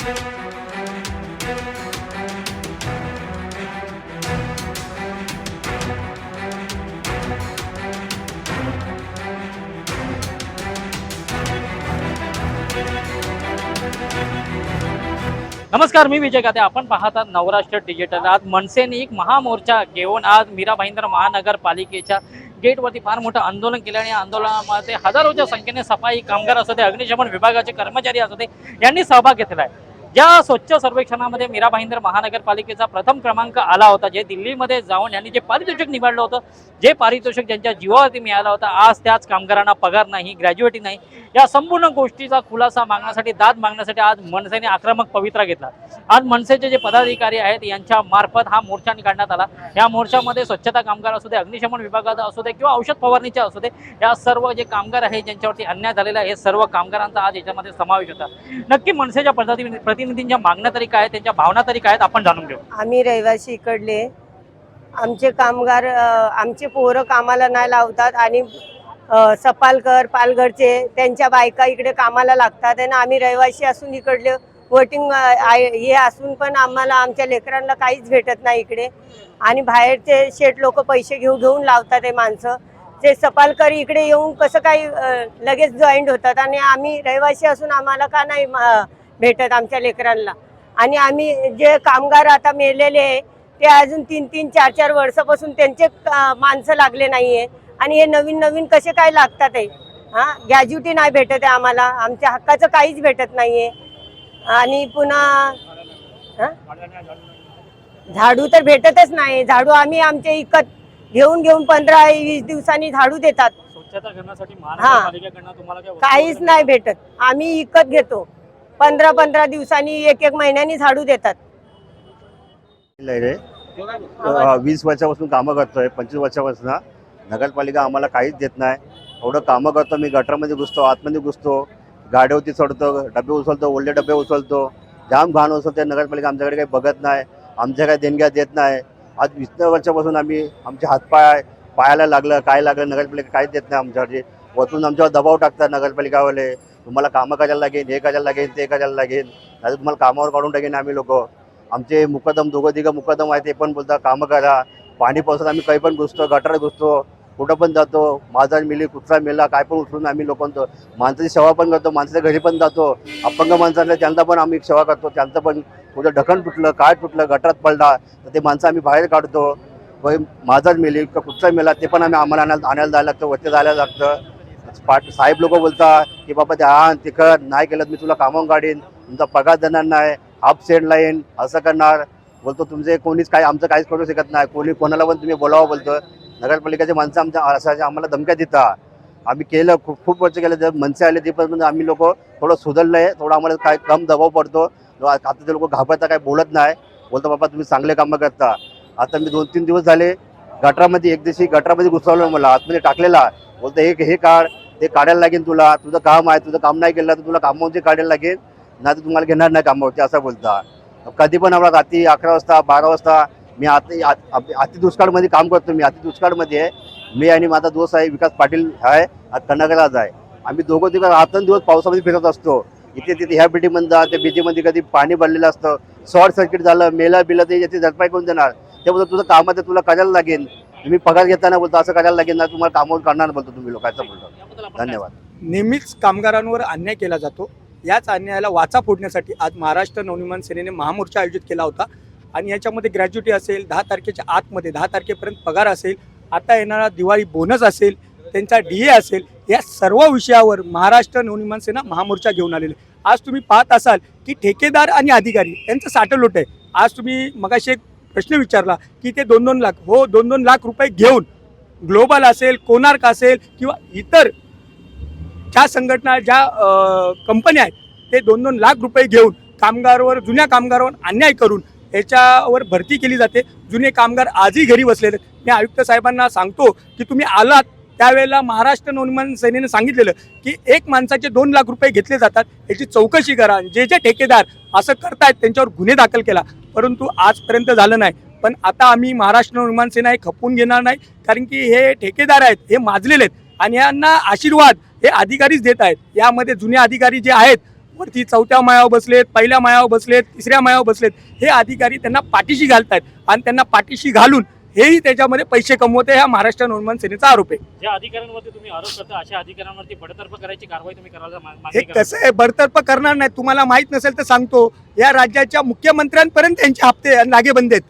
नमस्कार मी विजय काते. आपण पाहतात नवराष्ट्र डिजिटल आज मनसेने एक महामोर्चा घेऊन आज मीरा भाईंदर महानगरपालिकेच्या गेटवरती फार मोठं आंदोलन केलं आणि या आंदोलनामध्ये हजारोच्या संख्येने सफाई कामगार असू दे अग्निशमन विभागाचे कर्मचारी असू दे यांनी सहभाग घेतला आहे. ज्या स्वच्छ सर्वेक्षणामध्ये मीरा भाईंदर महानगरपालिकेचा प्रथम क्रमांक आला होता जे दिल्लीमध्ये जाऊन यांनी जे पारितोषिक निवडलं होतं जे पारितोषिक ज्यांच्या जीवावरती मिळालं होतं आज त्याच कामगारांना पगार नाही ग्रॅज्युएटी नाही या संपूर्ण गोष्टीचा खुलासा मागण्यासाठी दाद मागण्यासाठी आज मनसेने आक्रमक पवित्रा घेतला. आज मनसेचे जे पदाधिकारी आहेत यांच्या मार्फत हा मोर्चा काढण्यात आला. या मोर्चामध्ये स्वच्छता कामगार असू दे अग्निशमन विभागाचा असू दे किंवा औषध फवारणीचे असू दे या सर्व जे कामगार आहेत ज्यांच्यावरती अन्याय झालेला आहे हे सर्व कामगारांचा आज याच्यामध्ये समावेश होता. नक्की मनसेच्या प्रति प्रतिनिधींच्या मागण्या तरी काय त्यांच्या भावना तरी काय आपण जाणून घेऊ. आम्ही रहिवासी इकडले. आमचे कामगार आमचे पोरं कामाला नाही लावतात आणि सपालकर पालघरचे त्यांच्या बायका इकडे कामाला लागतात आणि आम्ही रहिवासी असून इकडले. वोटिंग हे असून पण आम्हाला आमच्या लेकरांना काहीच भेटत नाही इकडे. आणि बाहेरचे शेठ लोक पैसे घेऊ घेऊन लावतात हे माणसं. ते सपालकर इकडे येऊन कसं काही लगेच जॉईंट होतात आणि आम्ही रहिवासी असून आम्हाला का नाही भेटत आमच्या लेकरांना. आणि आम्ही जे कामगार आता मेलेले आहे ते अजून तीन तीन चार चार वर्षापासून त्यांचे माणसं लागले नाहीये. आणि हे नवीन नवीन कसे काय लागतात आहे हा? गॅज्युटी नाही भेटत आहे आम्हाला. आमच्या हक्काचं काहीच भेटत नाहीये. आणि पुन्हा हा? झाडू तर भेटतच नाही. झाडू आम्ही आमचे इकत घेऊन घेऊन पंधरा वीस दिवसांनी झाडू देतात. वस्तू काहीच नाही भेटत. आम्ही इकत घेतो. पंधरा पंधरा दिवसांनी एक एक महिन्यानी झाडू देतात. रे. वीस वर्षापासून कामं करतोय पंचवीस वर्षापासून नगरपालिका आम्हाला काहीच देत नाही. एवढं कामं करतो मी गटरमध्ये घुसतो आतमध्ये घुसतो. गाड्यावरती चढतो डबे उचलतो ओल्डे डबे उचलतो. जाम घाण उचलते नगरपालिका आमच्याकडे काही बघत नाही. आमच्या काही देणग्या देत नाही. आज वीस वर्षापासून आम्ही आमचे हातपाय पायाला लागलं काय लागलं नगरपालिका काहीच देत नाही आमच्याकडे वरतून आमच्यावर दबाव टाकतात नगरपालिकावाले. तुम्हाला कामं करायला लागेल हे करायला लागेल ते करायला लागेल? नाही तुम्हाला कामावर काढून टाकेन आम्ही लोक. आमचे मुकदम दोघं तिघं मुकदम आहे ते पण बोलतात कामं करा. पाणी पावसात आम्ही काही पण घुसतो गटार घुसतो कुठं पण जातो माझा मिली कुठला मेला काय पण उचलून आम्ही लोकांचं माणसाची सेवा पण करतो माणसाच्या घरी पण जातो अपंग माणसांना त्यांना पण आम्ही सेवा करतो त्यांचं पण कुठं ढकण तुटलं काय तुटलं गटारात पडला तर ते माणसं आम्ही बाहेर काढतो. माझाच मेली का कुठचा मेला ते पण आम्ही आम्हाला आणायला आणायला जायला लागतं वरती जायला लागतं. पाट साहेब लोक बोलतात की बाबा ते हा ते कर नाही केलं मी तुला कामावून काढीन. तुमचा पगार देणार नाही. हाफ सेंड लाईन असं करणार. बोलतो तुमचे कोणीच काय आमचं काहीच करू शकत नाही. कोणी कोणाला पण तुम्ही बोलावं बोलतो नगरपालिकेचे माणसं आमच्या असायचे आम्हाला धमक्या देतात. आम्ही केलं खूप खूप वर्ष केलं. जर मनसे आले ते पण आम्ही लोक थोडं सुधारलं आहे थोडं आम्हाला काय कम दबाव पडतो. आता ते लोक घाबरता काय बोलत नाही. बोलतो बाबा तुम्ही चांगले कामं करता. आता मी दोन तीन दिवस झाले गटरामध्ये एक दिवशी गटरामध्ये घुसवलं मला आतमध्ये टाकलेला. बोलतो हे हे काढ ते काढायला लागेल तुला. तुझं काम आहे तुझं काम नाही केलं तर तुला कामावरती काढायला लागेल. नाही तर तुम्हाला घेणार नाही कामावरती असं बोलता. कधी पण आम्हाला रात्री अकरा वाजता बारा वाजता मी आती अति दुष्काळमध्ये काम करतो मी. अति दुष्काळमध्ये आहे मी आणि माझा दोस्त आहे विकास पाटील आहे आज आहे. आम्ही दोघं तिघं रात्र दिवस पावसामध्ये फिरत असतो. इथे तिथे ह्या बिल्डिंगमध्ये जा त्या बिल्डिंगमध्ये कधी पाणी भरलेलं असतं शॉर्ट सर्किट झालं मेला बिला ते याची भरपाई कोण देणार ते बोलतो तुझं कामात आहे, तुला करायला लागेल. तुम्ही पगार घेताना बोलतो असं करायला लागेल ना तुम्हाला कामावर काढणार बोलतो तुम्ही लोकांचं बोलतो. धन्यवाद. नेहमीच कामगारांवर अन्याय केला जातो. याच अन्यायाला वाचा फोडण्यासाठी आज महाराष्ट्र नवनिर्माण सेनेने महामोर्चा आयोजित केला होता. आणि याच्यामध्ये ग्रॅज्युटी असेल दहा तारखेच्या आतमध्ये दहा तारखेपर्यंत पगार असेल आता येणारा दिवाळी बोनस असेल त्यांचा डी ए असेल या सर्व विषयावर महाराष्ट्र नवनिर्माण सेना महामोर्चा घेऊन आलेले. आज तुम्ही पाहत असाल की ठेकेदार आणि अधिकारी यांचं साठलोट आहे. आज तुम्ही मगाशी एक प्रश्न विचारला की ते दोन दोन लाख हो दोन दोन लाख रुपये घेऊन ग्लोबल असेल कोणार्क असेल किंवा इतर ज्या संघटना ज्या कंपन्या आहेत ते दोन दोन लाख रुपये घेऊन कामगारवर जुन्या कामगारावर अन्याय करून याच्यावर भरती केली जाते. जुने कामगार आजही घरी बसलेले मी आयुक्त साहेबांना सांगतो की तुम्ही आलात त्यावेळेला महाराष्ट्र नवनिर्माण सेनेनं सांगितलेलं की एक माणसाचे दोन लाख रुपये घेतले जातात याची चौकशी करा जे जे ठेकेदार असं करतायत त्यांच्यावर गुन्हे दाखल केला. परंतु आजपर्यंत झालं नाही. पण आता आम्ही महाराष्ट्र नवनिर्माण सेना हे खपवून घेणार नाही कारण की हे ठेकेदार आहेत हे माजलेले आहेत आणि यांना आशीर्वाद हे अधिकारीच देत आहेत. यामध्ये जुने अधिकारी जे आहेत वरती चौथ्या मायावर बसलेत पहिल्या मायावर बसलेत तिसऱ्या मायावर बसलेत हे अधिकारी त्यांना पाठीशी घालतायत आणि त्यांना पाठीशी घालून हेही त्याच्यामध्ये पैसे कमवते हा महाराष्ट्र नवनिर्माण सेनेचा आरोप आहे. ज्या अधिकाऱ्यांवरती तुम्ही आरोप करता अशा अधिकाऱ्यांवरती बडतर्फ करायची कारवाई तुम्ही करायला मा- हे मागणी कसं आहे? बडतर्फ करणार नाही. तुम्हाला माहीत नसेल तर सांगतो. या राज्याच्या मुख्यमंत्र्यांपर्यंत त्यांचे हप्ते आणि लागेबंद आहेत.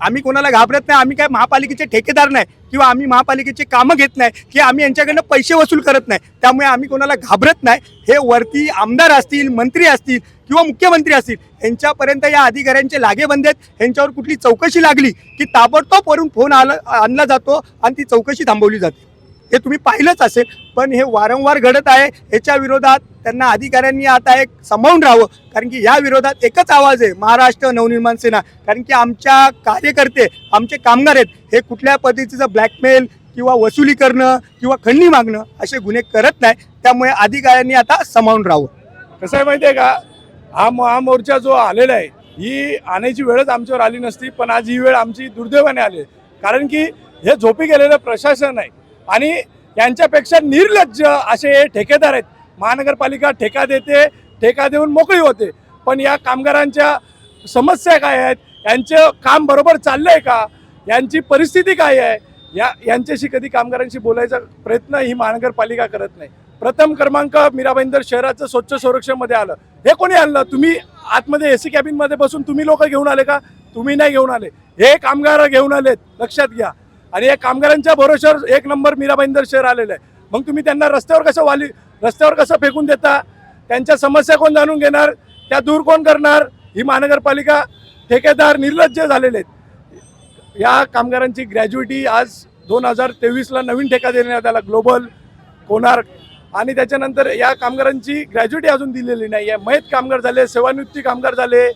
आम्ही कोणाला घाबरत नाही आम्ही काय महापालिकेचे ठेकेदार नाही किंवा आम्ही महापालिकेचे कामं घेत नाही की आम्ही यांच्याकडनं पैसे वसूल करत नाही. त्यामुळे आम्ही कोणाला घाबरत नाही. हे वरती आमदार असतील मंत्री असतील किंवा मुख्यमंत्री असतील यांच्यापर्यंत या अधिकाऱ्यांचे लागेबंद आहेत. यांच्यावर कुठली चौकशी लागली की ताबडतोब वरून फोन आला आणला जातो आणि ती चौकशी थांबवली जाते. हे तुम्ही पाहिलंच असेल पण हे वारंवार घडत आहे. याच्या विरोधात त्यांना अधिकाऱ्यांनी आता एक समावून राहावं. कारण की या विरोधात एकच आवाज आहे महाराष्ट्र नवनिर्माण सेना. कारण की आमच्या कार्यकर्ते आमचे कामगार आहेत हे कुठल्या पद्धतीचं ब्लॅकमेल किंवा वसुली करणं किंवा खंडणी मागणं असे गुन्हे करत नाही. त्यामुळे अधिकाऱ्यांनी आता समावून राहावं. कसं आहे माहिती आहे का? हा महामोर्चा जो आलेला आहे ही आणायची वेळच आमच्यावर आली नसती पण आज ही वेळ आमची दुर्दैवाने आली कारण की हे झोपी गेलेलं प्रशासन आहे. आणि यांच्यापेक्षा निर्लज्ज असे हे ठेकेदार आहेत. महानगरपालिका ठेका देते ठेका देऊन मोकळी होते. पण या कामगारांच्या समस्या काय आहेत? यांचं काम बरोबर चाललंय का? यांची परिस्थिती काय आहे? या यांच्याशी कधी कामगारांशी बोलायचा प्रयत्न ही महानगरपालिका करत नाही. प्रथम क्रमांक मीराबाईंदर शहराचं स्वच्छ संरक्षणमध्ये आलं. हे कोणी आणलं? तुम्ही आतमध्ये एसी कॅबिनमध्ये बसून तुम्ही लोक घेऊन आले का? तुम्ही नाही घेऊन आले. हे कामगार घेऊन आलेत. लक्षात घ्या. आणि या कामगारांच्या भरोश्यावर एक नंबर मीराबाईंदर शहर आलेलं आहे. मग तुम्ही त्यांना रस्त्यावर कसं वाली रस्त्यावर कसं फेकून देता? त्यांच्या समस्या कोण जाणून घेणार? त्या दूर कोण करणार? ही महानगरपालिका ठेकेदार निर्लज्ज झालेले आहेत. या कामगारांची ग्रॅज्युएटी आज दोन हजार तेवीसला नवीन ठेका देण्यात आला ग्लोबल कोणार्क. आणि त्याच्यानंतर या कामगारांची ग्रॅज्युएटी अजून दिलेली नाही आहे. मयत कामगार झाले सेवानिवृत्ती कामगार झाले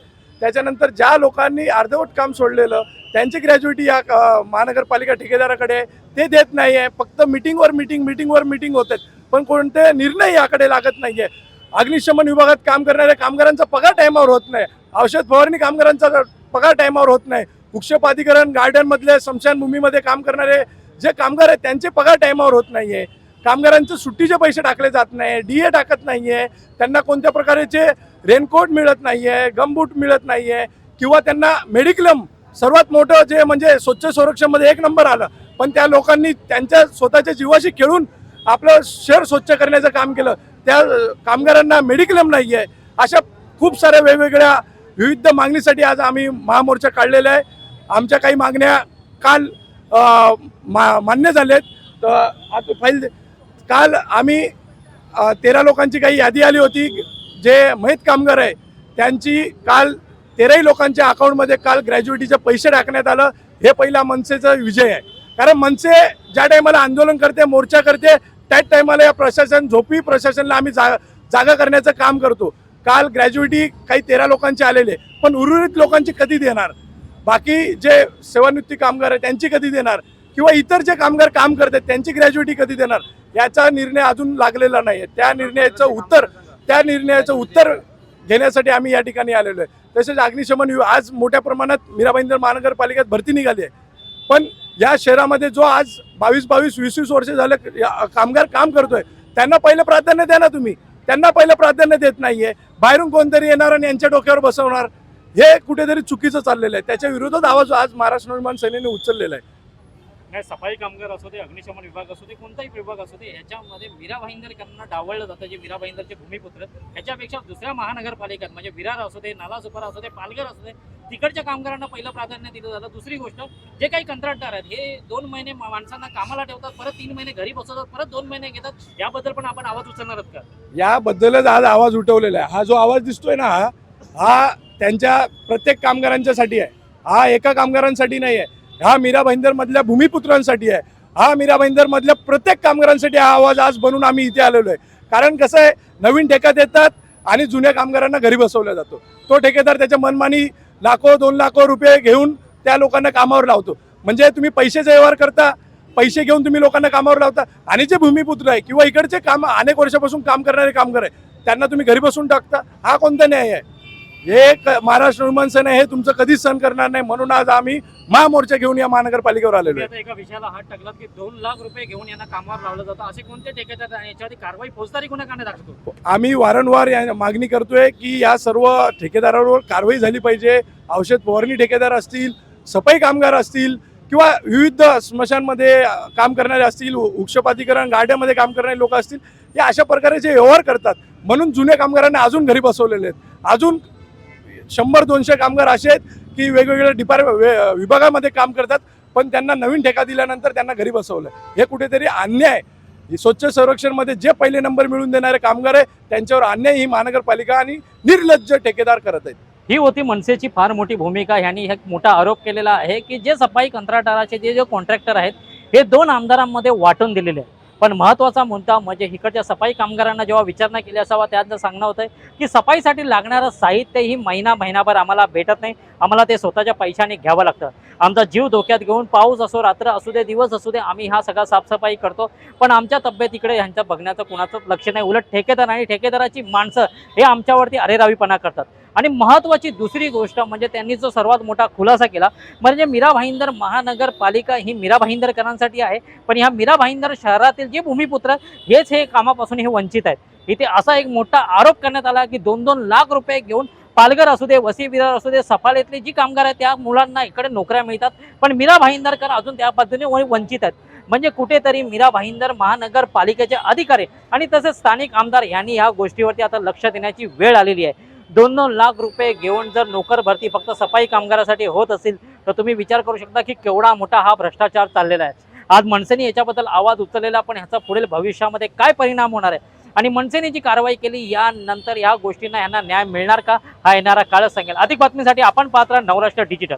त्याच्यानंतर ज्या लोकांनी अर्धवट काम सोडलेलं त्यांची ग्रॅज्युएटी या महानगरपालिका ठेकेदाराकडे आहे, ते देत नाही आहे. फक्त मिटिंगवर मिटिंग मिटिंगवर मिटिंग होत आहेत. पण कोणते निर्णय याकडे लागत नाही आहे. अग्निशमन विभागात काम करणाऱ्या कामगारांचा पगार टायमावर होत नाही. औषध फवारणी कामगारांचा पगार टायमावर होत नाही. वृक्षपाधिकरण गार्डनमधले स्मशानभूमीमध्ये काम करणारे जे कामगार आहेत त्यांचे पगार टायमावर होत नाही आहे. कामगारांचे सुट्टीचे पैसे टाकले जात नाही डी ए टाकत नाही आहे. त्यांना कोणत्या प्रकारचे रेनकोट मिळत नाही आहे गमबूट मिळत नाही आहे किंवा त्यांना मेडिक्लम सर्वात मोठं जे म्हणजे स्वच्छ संरक्षणमध्ये एक नंबर आलं पण त्या लोकांनी त्यांच्या स्वतःच्या जीवाशी खेळून आपलं शहर स्वच्छ करण्याचं काम केलं. त्या कामगारांना मेडिक्लेम नाही आहे अशा खूप साऱ्या वेगवेगळ्या विविध मागणीसाठी आज आम्ही महामोर्चा काढलेला आहे. आमच्या काही मागण्या काल मा मान्य झाल्यात तर फाईल काल आम्ही तेरा लोकांची काही यादी आली होती. जे महित कामगार आहे त्यांची काल तेराही लोकांच्या अकाउंटमध्ये काल ग्रॅज्युएटीचे पैसे टाकण्यात आलं. हे पहिला मनसेचा विजय आहे. कारण मनसे ज्या टायमाला आंदोलन करते मोर्चा करते त्याच टायमाला या प्रशासन झोपी प्रशासनला आम्ही जा जागा करण्याचं काम करतो. काल ग्रॅज्युएटी काही तेरा लोकांचे आलेले पण उर्वरित लोकांची कधी देणार? बाकी जे सेवानिवृत्ती कामगार आहे त्यांची कधी देणार? किंवा इतर जे कामगार काम करतात त्यांची ग्रॅज्युएटी कधी देणार? याचा निर्णय अजून लागलेला नाही आहे त्या निर्णयाचं उत्तर त्या निर्णयाचं उत्तर घेण्यासाठी आम्ही या ठिकाणी आलेलो आहे. तसेच अग्निशमन विभाग आज मोठ्या प्रमाणात मीराबाईंदर महानगरपालिकेत भरती निघाली आहे. पण या शहरामध्ये जो आज बावीस बावीस वीस वीस वर्ष झाले कामगार काम करतोय त्यांना पहिलं प्राधान्य द्या ना तुम्ही. त्यांना पहिलं प्राधान्य देत नाहीये. बाहेरून कोणतरी येणार आणि यांच्या डोक्यावर बसवणार हे कुठेतरी चुकीचं चाललेलं आहे. त्याच्या विरोधात आवाज आज महाराष्ट्र निर्माण सेनेने उचललेला आहे. नाही सफाई कामगार असू दे अग्निशमन विभाग असू दे कोणताही विभाग असू दे ह्याच्यामध्ये मीरा भाईंदरकरांना डावळलं जातं जे मीरा भाईंदरचे भूमिपुत्र. ह्याच्यापेक्षा दुसऱ्या महानगरपालिकात म्हणजे विरार असू दे नालासुपारा असू दे पालघर असू दे तिकडच्या कामगारांना पहिलं प्राधान्य दिलं जातं. दुसरी गोष्ट जे काही कंत्राटदार आहेत हे दोन महिने माणसांना कामाला ठेवतात परत तीन महिने घरी बसवतात परत दोन महिने घेतात. याबद्दल पण आपण आवाज उचलणार आहोत का? याबद्दलच आज आवाज उठवलेला आहे. हा जो आवाज दिसतोय ना हा त्यांच्या प्रत्येक कामगारांच्यासाठी आहे. हा एका कामगारांसाठी नाही आहे. हा मीरा भाईंदर मधल्या भूमिपुत्रांसाठी आहे. हा मीरा भाईंदर मधल्या प्रत्येक कामगारांसाठी हा आवाज आज बनून आम्ही इथे आलेलो आहे. कारण कसं आहे नवीन ठेका देतात आणि जुन्या कामगारांना घरी बसवला जातो. तो ठेकेदार त्याच्या मनमानी लाखो दोन लाखो रुपये घेऊन त्या लोकांना कामावर लावतो. म्हणजे तुम्ही पैशाचा व्यवहार करता पैसे घेऊन तुम्ही लोकांना कामावर लावता आणि जे भूमिपुत्र आहे किंवा इकडचे काम अनेक वर्षापासून काम करणारे कामगार आहे त्यांना तुम्ही घरी बसून टाकता. हा कोणता न्याय आहे? हे महाराष्ट्र विमान सेना हे तुमचं कधीच सहन करणार नाही. म्हणून आज आम्ही महामोर्चा घेऊन या महानगरपालिकेवर आलेलो आहे. एका विषयाला हात टाकलात की दोन लाख रुपये घेऊन यांना कामावर लावलं जातं. असे कोणते ठेकेदार आणि याच्यावरती कारवाई फौजदारी गुन्हा करण्यात दाखवतो? आम्ही वारंवार या मागणी करतोय की या सर्व ठेकेदारांवर कारवाई झाली पाहिजे. औषध फवारणी ठेकेदार असतील सफाई कामगार असतील किंवा विविध स्मशानमध्ये काम करणारे असतील वृक्षपातीकरण गाड्यामध्ये काम करणारे लोक असतील हे अशा प्रकारे जे व्यवहार करतात. म्हणून जुन्या कामगारांना अजून घरी बसवलेले आहेत. अजून शंभर दोनशे कामगार असे आहेत की वेगवेगळ्या डिपार्ट विभागामध्ये काम करतात पण त्यांना नवीन ठेका दिल्यानंतर त्यांना घरी बसवलं हे कुठेतरी अन्याय स्वच्छ संरक्षणमध्ये जे पहिले नंबर मिळवून देणारे कामगार आहे त्यांच्यावर अन्याय ही महानगरपालिका आणि निर्लज्ज ठेकेदार करत आहेत. ही होती मनसेची फार मोठी भूमिका. ह्यांनी एक मोठा आरोप केलेला आहे की जे सफाई कंत्राटाराचे जे जे कॉन्ट्रॅक्टर आहेत हे दोन आमदारांमध्ये वाटून दिलेले आहेत. पण महत्त्वाचा मुद्दा म्हणजे इकडच्या सफाई कामगारांना जेव्हा विचारणा केली असावा त्यातलं सांगणं होतं की सफाईसाठी लागणारं साहित्य ही महिना महिनाभर आम्हाला भेटत नाही. आम्हाला ते स्वतःच्या पैशाने घ्यावं लागतं. आमचा जीव धोक्यात घेऊन पाऊस असो रात्र असू दे दिवस असू दे आम्ही हा सगळा साफसफाई करतो. पण आमच्या तब्येतीकडे ह्यांचं बघण्याचं कुणाचं लक्ष नाही. उलट ठेकेदार आणि ठेकेदाराची माणसं हे आमच्यावरती अरेरावीपणा करतात. आणि महत्त्वाची दुसरी गोष्ट म्हणजे त्यांनी जो सर्वात मोठा खुलासा केला म्हणजे मीरा भाईंदर महानगरपालिका ही मीरा भाईंदरकरांसाठी आहे पण ह्या मीरा भाईंदर शहरातील जे भूमिपुत्र हेच हे कामापासून हे वंचित आहेत. इथे असा एक मोठा आरोप करण्यात आला की दोन दोन लाख रुपये घेऊन पालघर असू दे वसी विरार असू दे सफाळेतले जी कामगार आहेत त्या मुलांना इकडे नोकऱ्या मिळतात. पण मीरा भाईंदरकर अजून त्या पद्धतीने वंचित आहेत. म्हणजे कुठेतरी मीरा भाईंदर महानगरपालिकेचे अधिकारी आणि तसेच स्थानिक आमदार यांनी ह्या गोष्टीवरती आता लक्ष देण्याची वेळ आलेली आहे. दोन दोन लाख रुपये घेऊन जर नोकर भरती फक्त सफाई कामगारासाठी होत असेल तर तुम्ही विचार करू शकता की केवढा मोठा हा भ्रष्टाचार चाललेला आहे. आज मनसेने याच्याबद्दल आवाज उचललेला पण ह्याचा पुढील भविष्यामध्ये काय परिणाम होणार आहे? आणि मनसेने जी कारवाई केली यानंतर या गोष्टींना यांना न्याय मिळणार का? हा येणारा काळच सांगेल अधिक बातमीसाठी आपण पात्र नवराष्ट्र डिजिटल.